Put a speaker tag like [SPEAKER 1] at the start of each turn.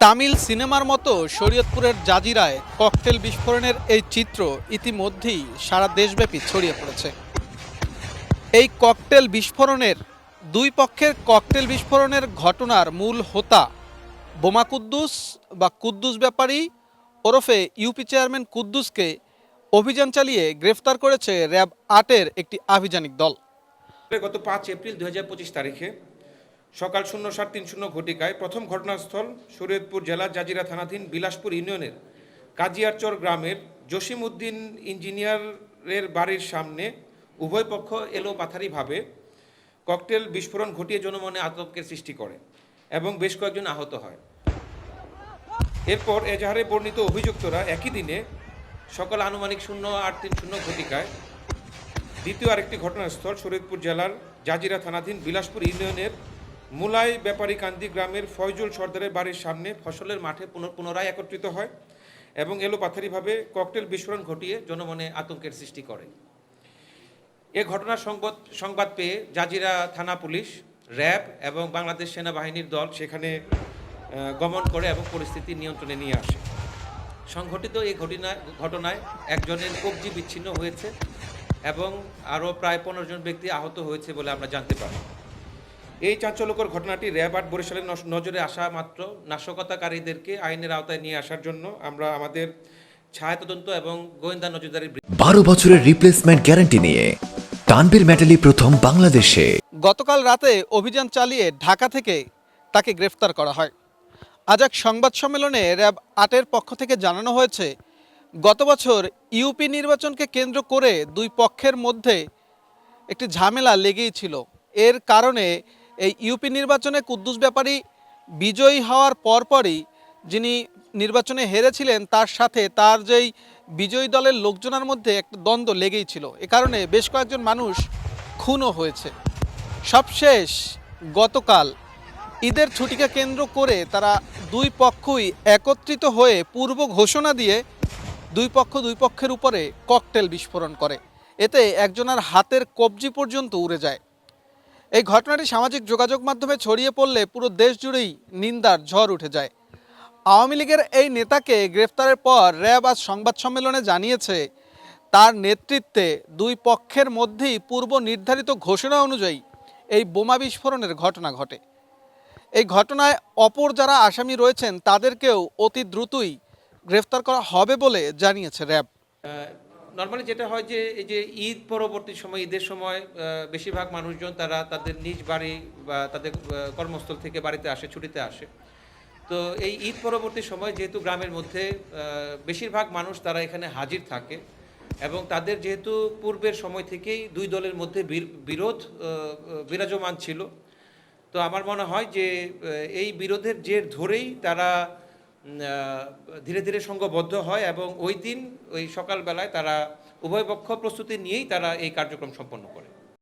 [SPEAKER 1] তামিল সিনেমার মতো শরীয়তপুরের জাজিরায় ককটেল বিস্ফোরণের এই চিত্র ইতিমধ্যেই সারা দেশব্যাপী ছড়িয়ে পড়েছে। এই ককটেল বিস্ফোরণের দুই পক্ষের ককটেল বিস্ফোরণের ঘটনার মূল হোতা বোমা কুদ্দুস বা কুদ্দুস ব্যাপারী ওরফে ইউপি চেয়ারম্যান কুদ্দুসকে অভিযান চালিয়ে গ্রেফতার করেছে র্যাব আটের একটি আভিযানিক দল।
[SPEAKER 2] গত পাঁচ এপ্রিল দু হাজার পঁচিশ তারিখে সকাল শূন্য সাত তিন শূন্য ঘটিকায় প্রথম ঘটনাস্থল শরীয়তপুর জেলা জাজিরা থানাধীন বিলাসপুর ইউনিয়নের কাজিয়ারচর গ্রামের জসিম উদ্দিন ইঞ্জিনিয়ারের বাড়ির সামনে উভয় পক্ষ এলো পাথারিভাবে ককটেল বিস্ফোরণ ঘটিয়ে জনমনে আতঙ্কের সৃষ্টি করে এবং বেশ কয়েকজন আহত হয়। এরপর এজাহারে বর্ণিত অভিযুক্তরা একই দিনে সকাল আনুমানিক শূন্য আট তিন শূন্য ঘটিকায় দ্বিতীয় আরেকটি ঘটনাস্থল শরীয়তপুর জেলার জাজিরা থানাধীন বিলাসপুর ইউনিয়নের মুলাই ব্যাপারী কান্দি গ্রামের ফয়জুল সর্দারের বাড়ির সামনে ফসলের মাঠে পুনঃ- পুনরায় একত্রিত হয় এবং এলোপাথারিভাবে ককটেল বিস্ফোরণ ঘটিয়ে জনমনে আতঙ্কের সৃষ্টি করে। এ ঘটনার সংবাদ সংবাদ পেয়ে জাজিরা থানা পুলিশ, র্যাব এবং বাংলাদেশ সেনাবাহিনীর দল সেখানে গমন করে এবং পরিস্থিতি নিয়ন্ত্রণে নিয়ে আসে। সংঘটিত এই ঘটনায় ঘটনায় একজনের কবজি বিচ্ছিন্ন হয়েছে এবং আরও প্রায় পনেরো জন ব্যক্তি আহত হয়েছে বলে আমরা জানতে পারি। এই চাঞ্চল্যকর ঘটনাটি র্যাব আট বরিশালের নজরে আসা মাত্র নাশকতাকারীদেরকে আইনের আওতায় নিয়ে আসার জন্য আমরা আমাদের ছায়া তদন্ত এবং গোয়েন্দা নজরদারি
[SPEAKER 3] বারো বছরের রিপ্লেসমেন্ট গ্যারান্টি নিয়ে তানবীর মেটালি প্রথম বাংলাদেশে।
[SPEAKER 1] গতকাল রাতে অভিযান চালিয়ে ঢাকা থেকে তাকে গ্রেফতার করা হয়। আজ এক সংবাদ সম্মেলনে র্যাব আটের পক্ষ থেকে জানানো হয়েছে গত বছর ইউপি নির্বাচনকে কেন্দ্র করে দুই পক্ষের মধ্যে একটি ঝামেলা লেগেই ছিল। এর কারণে এই ইউপি নির্বাচনে কুদ্দুস ব্যাপারী বিজয়ী হওয়ার পরপরই যিনি নির্বাচনে হেরেছিলেন, তার সাথে তার যেই বিজয়ী দলের লোকজনের মধ্যে একটা দ্বন্দ্ব লেগেই ছিল। এ কারণে বেশ কয়েকজন মানুষ খুনও হয়েছে। সবশেষ গতকাল ঈদের ছুটিকে কেন্দ্র করে তারা দুই পক্ষই একত্রিত হয়ে পূর্ব ঘোষণা দিয়ে দুই পক্ষ দুই পক্ষের উপরে ককটেল বিস্ফোরণ করে। এতে একজনের হাতের কবজি পর্যন্ত উড়ে যায়। এই ঘটনাটি সামাজিক যোগাযোগ মাধ্যমে ছড়িয়ে পড়লে পুরো দেশ জুড়েই নিন্দার ঝড় উঠে যায়। আওয়ামী লীগের এই নেতাকে গ্রেফতারের পর র্যাব আজ সংবাদ সম্মেলনে জানিয়েছে, তার নেতৃত্বে দুই পক্ষের মধ্যেই পূর্ব নির্ধারিত ঘোষণা অনুযায়ী এই বোমা বিস্ফোরণের ঘটনা ঘটে। এই ঘটনায় অপর যারা আসামি রয়েছেন, তাদেরকেও অতি দ্রুতই গ্রেফতার করা হবে বলে জানিয়েছে র্যাব।
[SPEAKER 2] নর্মালি যেটা হয় যে, এই যে ঈদ পরবর্তী সময়, ঈদের সময় বেশিরভাগ মানুষজন তারা তাদের নিজ বাড়ি বা তাদের কর্মস্থল থেকে বাড়িতে আসে, ছুটিতে আসে। তো এই ঈদ পরবর্তী সময় যেহেতু গ্রামের মধ্যে বেশিরভাগ মানুষ তারা এখানে হাজির থাকে এবং তাদের যেহেতু পূর্বের সময় থেকেই দুই দলের মধ্যে বীর- বিরোধ বিরাজমান ছিল। তো আমার মনে হয় যে এই বিরোধের জের ধরেই তারা ধীরে ধীরে সংঘবদ্ধ হয় এবং ওই দিন, ওই সকালবেলায় তারা উভয় পক্ষ প্রস্তুতি নিয়েই তারা এই কার্যক্রম সম্পন্ন করে।